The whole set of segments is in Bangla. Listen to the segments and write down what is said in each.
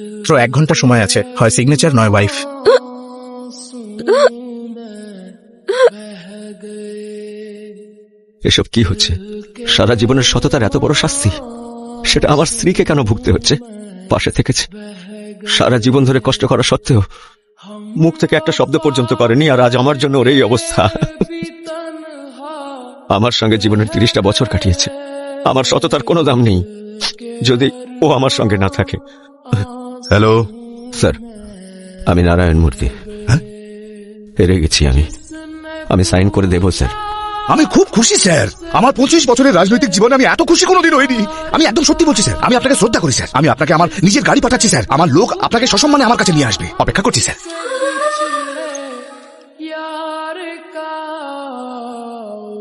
মাত্র এক ঘণ্টা সময় আছে। হয় সিগনেচার নয় ওয়াইফ এসব কি হচ্ছে? সারা জীবনের সততার এত বড় শাস্তি? সেটা আমার স্ত্রীকে কেন ভুগতে হচ্ছে? পাশে থেকেছে। সারা জীবন ধরে কষ্ট করা সত্ত্বেও মুখ থেকে একটা শব্দ পর্যন্ত করেনি, আর আজ আমার জন্য ওর এই অবস্থা। আমার সঙ্গে জীবনের তিরিশটা বছর কাটিয়েছে। আমার সততার কোনো দাম নেই। যদি ও আমার সঙ্গে না থাকে হ্যালো স্যার আমি নারায়ণ মূর্তি। হ্যাঁ? হেরে গেছি আমি। আমি সাইন করে দেব স্যার। আমি খুব খুশি স্যার। আমার পঁচিশ বছরের রাজনৈতিক জীবনে আমি এত খুশি কোনোদিন হইনি। আমি একদম সত্যি বলছি স্যার। আমি আপনাকে শ্রদ্ধা করি স্যার। আমি আপনাকে আমার নিজের গাড়ি পাঠাচ্ছি স্যার। আমার লোক আপনাকে সসম্মানে আমার কাছে নিয়ে আসবে। অপেক্ষা করছি স্যার। यार का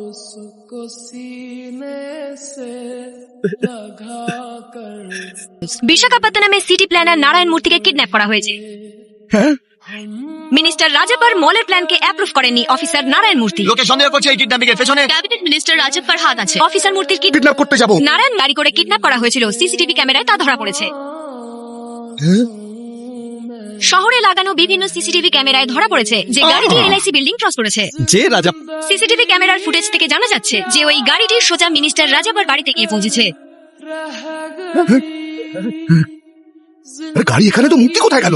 उसको सीने से लगा कर বিশাখাপত্তনমে সিটি প্ল্যানার নারায়ণ মূর্তিকে কিডন্যাপ করা হয়েছে হ্যাঁ মিনিস্টার রাজাপার মলের প্ল্যানকে অ্যাপ্রুভ করেননি অফিসার নারায়ণ মূর্তি লোকে সন্দেহ করছে এই কিডন্যাপিং এর পেছনে ক্যাবিনেট মিনিস্টার রাজাপ্পার হাত আছে অফিসার মূর্তির কিডন্যাপ কিডন্যাপ করতে যাব নারায়ণ গাড়ি করে কিডন্যাপ করা হয়েছিল সিসিটিভি ক্যামেরায় তা ধরা পড়েছে শহরে লাগানো বিভিন্ন সিসিটিভি ক্যামেরায় ধরা পড়েছে যে গাড়িটি এলআইসি বিল্ডিং ক্রস করেছে যে রাজা সিসিটিভি ক্যামেরার ফুটেজ থেকে জানা যাচ্ছে যে ওই গাড়িটি সোজা মিনিস্টার রাজাবার বাড়িতে গিয়ে পৌঁছেছে গাড়ি এখানে তো মুক্তি কোথায় গেল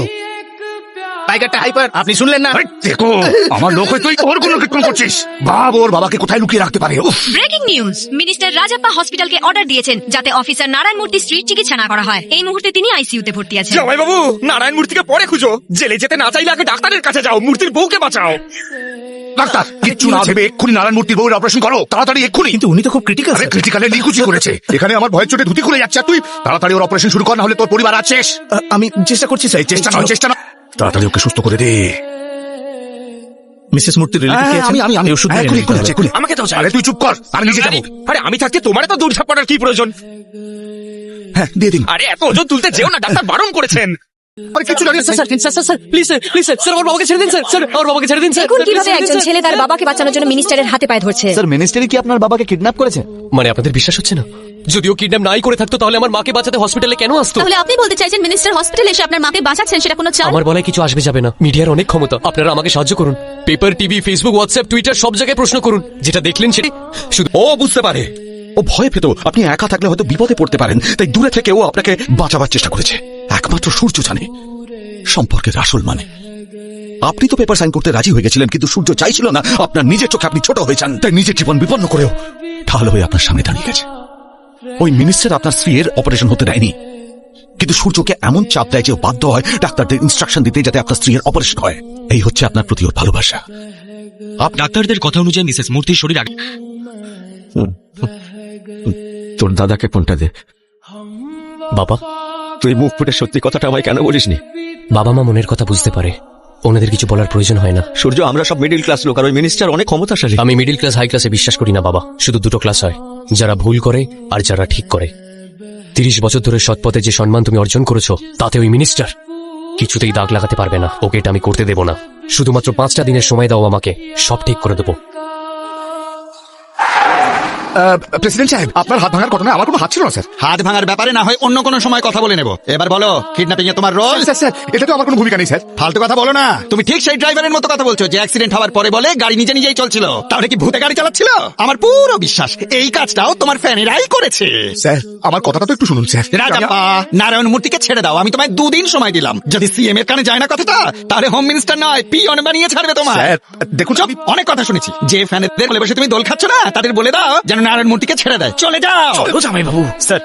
টাইগারটা হাইপার। আপনি শুনলেন না? দেখো আমার লোক তুই ওর কোনো কীর্তন করছিস। বাব ওর বাবাকে কোথায় লুকিয়ে রাখতে পারে? ব্রেকিং নিউজ মিনিস্টার রাজাপ্পা হসপিটালকে অর্ডার দিয়েছেন যাতে অফিসার নারায়ণ মূর্তি স্ত্রীর চিকিৎসা না করা হয়। এই মুহূর্তে তিনি আইসিইউতে ভর্তি আছেন। জামাই বাবু নারায়ণ মূর্তিকে পরে খুঁজো। জেলে যেতে না চাইলে আগে ডাক্তারের কাছে যাও মূর্তির বউকে বাঁচাও। ডাক্তার কিচ্ছু না ভেবে এক্ষুনি নারায়ণ মূর্তির বউয়ের অপারেশন করো। তাড়াতাড়ি এক্ষুনি। কিন্তু উনি তো খুব ক্রিটিক্যাল আরে ক্রিটিক্যালে লিকুচি করেছে। এখানে আমার ভয়ের চোটে ধুতি খুলে যাচ্ছে। আর তুই তাড়াতাড়ি ওর অপারেশন শুরু কর না হলে তোর পরিবার আছে আমি চেষ্টা করছি স্যার এই চেষ্টা নয় চেষ্টা নয়। তাড়াতাড়ি ওকে সুস্থ করে দে। মিসেস রিলেটিভ হ্যাঁ, আমি আমি আমি ওষুধ হ্যাঁ। আমাকে দাও আরে তুই চুপ কর আমি নিজে যাব আরে আমি থাকতে তোমার তো দূর ঝাপড়ার কি প্রয়োজন? হ্যাঁ দিয়ে দিন। আরে এত ওজন তুলতে যেও না ডাক্তার বারণ করেছেন। আরে কিছু জানিস sir sir sir sir please sir please sir sir আমার বাবাকে ছেড়ে দিন স্যার স্যার আমার বাবাকে ছেড়ে দিন স্যার কীভাবে একজন ছেলে তার বাবাকে বাঁচানোর জন্য মিনিস্টারের হাতে পায়ে ধরছে? স্যার মিনিস্টারি কি আপনার বাবাকে কিডন্যাপ করেছে? মানে আপনাদের বিশ্বাস হচ্ছে না? যদিও কিডন্যাপ নাই করে থাকতো তাহলে আমার মাকে বাঁচাতে হসপিটালে কেন আসতো? তাহলে আপনি বলতে চাইছেন মিনিস্টার হসপিটালে এসে আপনার মাকে বাঁচাচ্ছেন সেটা কোনো চাল? আমার বলায় কিছু আসবে যাবে না। মিডিয়ার অনেক ক্ষমতা। আপনারা আমাকে সাহায্য করুন। Paper TV Facebook WhatsApp Twitter সব জায়গায় প্রশ্ন করুন। যেটা দেখলেন সেটি শুধু ও বুঝতে পারে। ও ভয় পেত আপনি একা থাকলে হয়তো বিপদে পড়তে পারেন। তাই দূরে থেকে ও আপনাকে বাঁচাবার চেষ্টা করেছে। একমাত্র সূর্য জানে। সম্পর্কের আসল মানে। আপনি তো পেপার সাইন করতে রাজি হয়ে গেছিলেন কিন্তু সূর্য চাইছিল না আপনার নিজের চোখে আপনি ছোট হয়ে যান। তাই নিজের জীবন বিপন্ন করেও ঢাল হয়ে আপনার সামনে দাঁড়িয়ে গেছে। ওই মিনিস্টার আপনার স্ত্রীর অপারেশন হতে দেয়নি। কিন্তু সূর্যকে এমন চাপ দেয় যে বাধ্য হয় ডাক্তারদের ইনস্ট্রাকশন দিতে যাতে আপনার স্ত্রীর অপারেশন হয়। এই হচ্ছে আপনার প্রতি ওর ভালোবাসা। আপ ডাক্তারদের কথা অনুযায়ী মিসেস মূর্তির শরীর আগে তোর দাদাকে ফোনটা দে? বাবা তুই মুখ ফুটে সত্যি কথাটা আমায় কেন বলিসনি? বাবা মা মনের কথা বুঝতে পারে। ওনাদের কিছু বলার প্রয়োজন হয় না। সূর্য আমরা সব মিডিল ক্লাস লোক আর ওই মিনিস্টার অনেক ক্ষমতাশালী। আমি মিডিল ক্লাস হাই ক্লাসে বিশ্বাস করি না বাবা। শুধু দুটো ক্লাস হয় যারা ভুল করে আর যারা ঠিক করে। তিরিশ বছর ধরে সৎপথে যে সম্মান তুমি অর্জন করেছ তাতে ওই মিনিস্টার কিছুতেই দাগ লাগাতে পারবে না। ওকে এটা আমি করতে দেব না। শুধুমাত্র পাঁচটা দিনের সময় দাও আমাকে সব ঠিক করে দেবো। প্রেসিডেন্ট সাহেব আপনার হাত ভাঙার ঘটনায় আমার কোনো হাত ছিল না স্যার। হাত ভাঙার ব্যাপারে না হয় অন্য কোনো সময় কথা বলে নেব। এবার বলো কিডন্যাপিং এ তোমার রোল স্যার স্যার এটা তো আমার কোনো ভূমিকা নেই স্যার। ফালতু কথা বলো না। তুমি ঠিক সেই ড্রাইভারের মতো কথা বলছো যে অ্যাক্সিডেন্ট হওয়ার পরে বলে গাড়ি নিজে নিজেই চলছিল। তাহলে কি ভূতে গাড়ি চালাচ্ছিল? আমার পুরো বিশ্বাস এই কাজটাও তোমার ফ্যানেরাই করেছে। স্যার আমার কথাটা তো একটু শুনুন স্যার। রাজাপ্পা নারায়ণ মূর্তিকে ছেড়ে দাও আমি তোমায় দুদিন সময় দিলাম। যদি সিএম এর কানে যায় না কথাটা তাহলে হোম মিনিস্টার নয় পিয়ন বানিয়ে ছাড়বে তোমার দেখুন অনেক কথা শুনেছি। যে ফ্যানেদের বলে বসে তুমি দোল খাচ্ছ না তাদের বলে দাও যেন নারায়ণ মূর্তিকে ছেড়ে দেয়। চলে যাও। জামাই বাবু স্যার